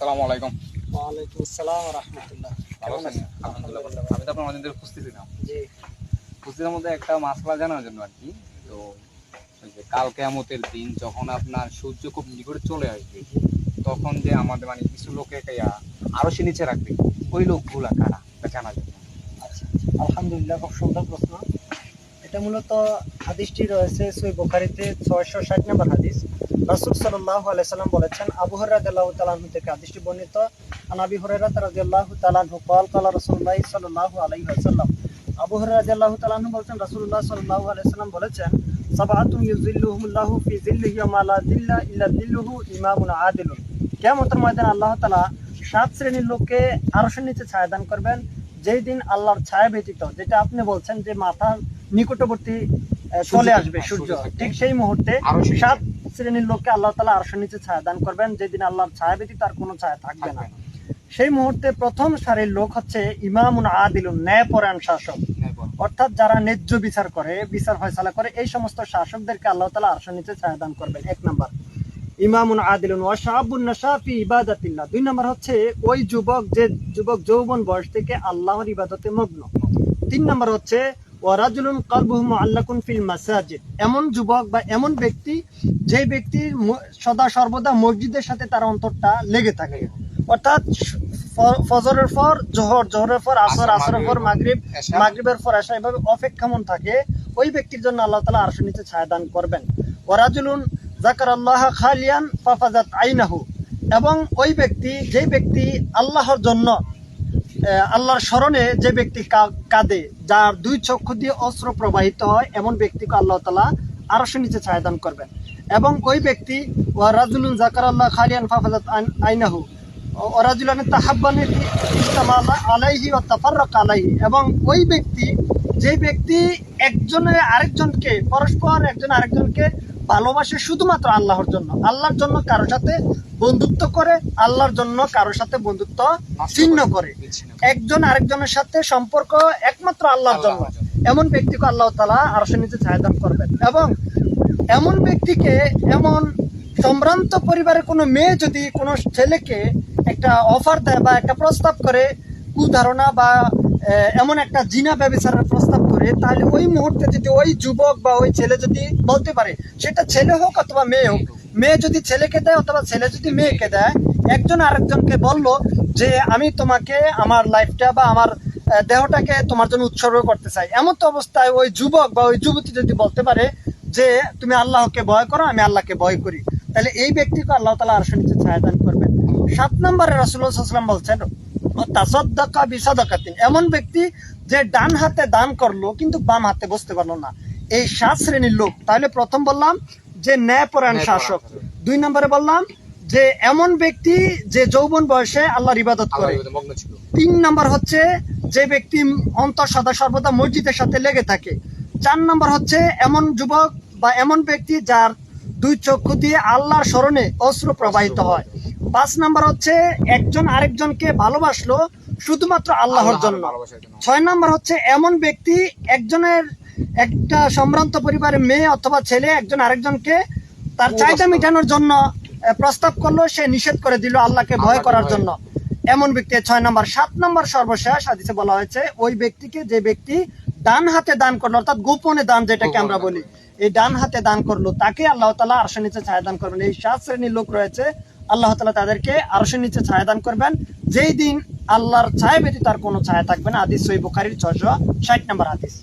আসসালামু আলাইকুম। ওয়ালাইকুম আসসালাম রহমতুল্লাহ। আছেন? আলহামদুলিল্লাহ আমি তো আপনার অনেকদিন ধরে খুঁজতেছিলাম জি। খুঁজতেছিলার মধ্যে একটা মাসলা জানার জন্য আর কি। তো যে কাল কেয়ামতের দিন যখন আপনার সূর্য খুব নিকটে চলে আসবে তখন যে আমাদের মানে কিছু লোকে আরও সে নিচে রাখবে ওই লোকগুলা কারা? এটা জানার জন্য। আচ্ছা। আলহামদুলিল্লাহ খুব সুন্দর প্রশ্ন। এটা মূলত হাদিসটি রয়েছে সই বুখারিতে ছয়শো ষাট নম্বর হাদিস। রাসুল সাল্লাহ আলাইসাল্লাম বলেছেন আবু হরাহ তালাহু থেকে হাদিসটি বর্ণিত আনাবি হরাত রাজিয়াল্লাহ তালাহু কল কালা রসুল্লাহ সাল্লাহ আলাইহি আসাল্লাম আবু হরাহ তালাহু বলছেন রাসুল্লাহ সাল্লাহ আলাইসাল্লাম বলেছেন সাবাতুম ইউজিল্লুহুমুল্লাহু ফি জিল্লিহি ওয়া মা লা জিল্লা ইল্লা জিল্লুহু ইমামুন আদিলুন। কিয়ামতের ময়দানে আল্লাহ তাআলা সাত শ্রেণির লোককে আরশের নিচে ছায়া দান করবেন যেই দিন আল্লাহর ছায়া ব্যতীত যেটা আপনি বলছেন যে মাথার নিকটবর্তী চলে আসবে সূর্য সূর্য ঠিক সেই মুহূর্তে সাত শ্রেণির লোককে আল্লাহ তাআলা আরশের নিচে ছায়া দান করবেন যেদিন আল্লাহর ছায়া ব্যতীত আর কোনো ছায়া থাকবে না। সেই মুহূর্তে প্রথম সারির লোক হচ্ছে ইমামুন আদিলুন ন্যায়পরায়ণ শাসক। অর্থাৎ যারা ন্যায্য বিচার করে বিচার ফয়সালা করে এই সমস্ত শাসকদেরকে আল্লাহ তালা আরশের নিচে ছায়া দান করবেন। এক নাম্বার। ইমামুন আদিলুন ওয়া শাহাবুন নাশাফি ইবাদাতিল্লাহ। দুই নাম্বার হচ্ছে ওই যুবক যে যুবক যৌবন বয়স থেকে আল্লাহর ইবাদতে মগ্ন। তিন নাম্বার হচ্ছে ওয়ারাজুলুন কালবুহু মুআল্লাকুন ফিল মাসাজিদ। এমন যুবক বা এমন ব্যক্তি যে ব্যক্তি ম- সদা সর্বদা মসজিদের সাথে তার অন্তরটা লেগে থাকে। অর্থাৎ ফজরের পর জোহর জোহরের পর আসর আসর, আসরের পর মাগরিব মাগরিবের পর এসা এভাবে অপেক্ষামন থাকে ওই ব্যক্তির জন্য আল্লাহ তালা আরশের নিচে ছায়া দান করবেন। ওরাজুলুন জাকার আল্লাহ খালিয়ান ফাফাজাত আইনাহু। এবং ওই ব্যক্তি যে ব্যক্তি আল্লাহর জন্য আল্লাহর স্মরণে যে ব্যক্তি কাঁদে, যার দুই চক্ষু দিয়ে অস্ত্র প্রবাহিত হয়, এমন ব্যক্তিকে আল্লাহ তালা আরশের নিচে ছায়া দান করবেন। এবং ওই ব্যক্তি ওয়ারাজুলুন জাকার আল্লাহ খালিয়ান ফাফাজাত আইন- আইনাহু। ওরাজুলান তাহাব্বানি আলাইহি ওয়া তাফাররাকা আলাইহি। এবং ওই ব্যক্তি, যে ব্যক্তি একজনে আরেকজনকে, পরস্পর একজন আরেকজনকে ভালোবাসে শুধুমাত্র আল্লাহর জন্য। আল্লাহর জন্য কারোর সাথে বন্ধুত্ব করে আল্লাহর জন্য কারোর সাথে বন্ধুত্ব ছিন্ন করে একজন আরেকজনের সাথে সম্পর্ক একমাত্র আল্লাহর জন্য। এমন ব্যক্তিকে আল্লাহ তালা আরশের নিচে ছায়া দান করবেন। এবং এমন ব্যক্তিকে এমন সম্ভ্রান্ত পরিবারের কোনো মেয়ে যদি কোনো ছেলেকে একটা অফার দেয় বা একটা প্রস্তাব করে কুধারণা বা এমন একটা জিনা ব্যবচারের প্রস্তাব করে তাহলে ওই মুহূর্তে যদি ওই যুবক বা ওই ছেলে যদি বলতে পারে সেটা ছেলে হোক অথবা মেয়ে হোক মেয়ে যদি ছেলেকে দেয় অথবা ছেলে যদি মেয়েকে দেয়, একজন আরেকজনকে বলল যে, আমি তোমাকে আমার লাইফটা বা আমার দেহটাকে তোমার জন্য উৎসর্গ করতে চাই। এমন তো অবস্থায় ওই যুবক বা ওই যুবতী যদি বলতে পারে যে, তুমি আল্লাহকে ভয় করো, আমি আল্লাহকে ভয় করি। তাহলে এই ব্যক্তিকে আল্লাহ তালা আরশের নিচে ছায়া দান করবেন। সাত নম্বরে রাসুল্লাহাম বলছেন তাসদ্দাকা বিসাদাকাতিন। এমন ব্যক্তি যে ডান হাতে দান করল, কিন্তু বাম হাতে বসতে পারল না। এই সাত শ্রেণির লোক, তাহলে প্রথম বললাম যে ন্যায়পরায়ণ শাসক। দুই নম্বরে বললাম যে এমন ব্যক্তি যে যৌবন বয়সে আল্লাহর ইবাদত করে। তিন নম্বর হচ্ছে যে ব্যক্তি অন্তর সদা সর্বদা মসজিদের সাথে লেগে থাকে। চার নম্বর হচ্ছে এমন যুবক বা এমন ব্যক্তি যার দুই চক্ষু দিয়ে আল্লাহর স্মরণে অস্ত্র প্রবাহিত হয়। পাঁচ নম্বর হচ্ছে একজন আরেকজনকে ভালোবাসলো শুধুমাত্র আল্লাহর জন্য। ছয় নম্বর হচ্ছে এমন ব্যক্তি একজনের একটা সম্ভ্রান্ত পরিবারের মেয়ে অথবা ছেলে একজন আরেকজনকে তার চাহিদা মেটানোর জন্য প্রস্তাব করল সে নিষেধ করে দিল আল্লাহকে ভয় করার জন্য। এমন ব্যক্তি ছয় নম্বর। সাত নম্বর সর্বশেষ হাদিসে বলা হয়েছে ওই ব্যক্তিকে যে ব্যক্তি ডান হাতে দান করল অর্থাৎ গোপনে দান যেটাকে আমরা বলি এই ডান হাতে দান করল তাকে আল্লাহ তালা আরশের নিচে ছায়া দান করবেন। এই সাত শ্রেণির লোক রয়েছে আল্লাহ তালা তাদেরকে আরশের নিচে ছায়া দান করবেন। যেই দিন আল্লাহর ছায়া ব্যতীত তার কোনো ছায়া থাকবে না। হাদিস সই বুখারির ছয়শো ষাট নম্বর হাদিস।